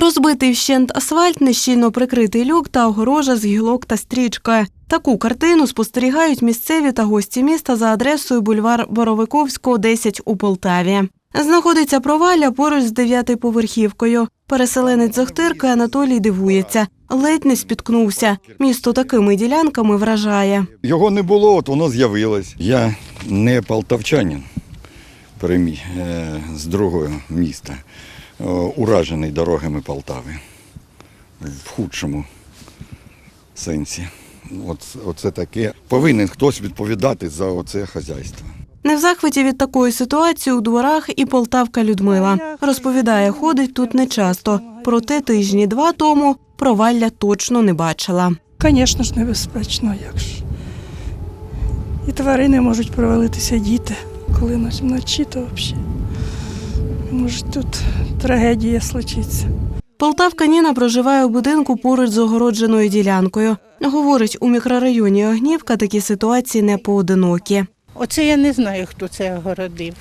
Розбитий вщент асфальт, нещільно прикритий люк та огорожа з гілок та стрічкою. Таку картину спостерігають місцеві та гості міста за адресою бульвар Боровиковського, 10 у Полтаві. Знаходиться провалля поруч з дев'ятиповерхівкою. Переселенець з Охтирки Анатолій дивується. Ледь не спіткнувся. Місто такими ділянками вражає. Його не було, от воно з'явилось. Я не полтавчанин, е, з другого міста, уражений дорогами Полтави в худшому сенсі. От, оце таке. Повинен хтось відповідати за оце хазяйство. Не в захваті від такої ситуації у дворах і полтавка Людмила. Розповідає, ходить тут нечасто. Проте тижні два тому провалля точно не бачила. Звісно ж, небезпечно, як ж. І тварини можуть провалитися, діти. Коли вночі, то взагалі. Може тут трагедія случиться. Полтавка Ніна проживає у будинку поруч з огородженою ділянкою. Говорить, у мікрорайоні Огнівка такі ситуації не поодинокі. Оце я не знаю, хто це огородив.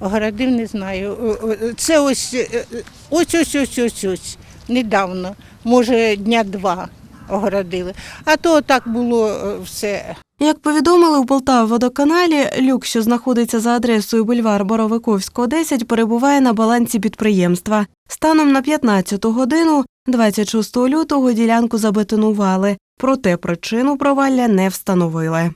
Огородив не знаю. Це ось е, ось ось ось ось ось. Недавно, може, дня два огородили. А то так було е, все Як повідомили у Полтавводоканалі, люк, що знаходиться за адресою бульвар Боровиковського, 10, перебуває на балансі підприємства. Станом на 15-ту годину 26 лютого ділянку забетонували, проте причину провалля не встановили.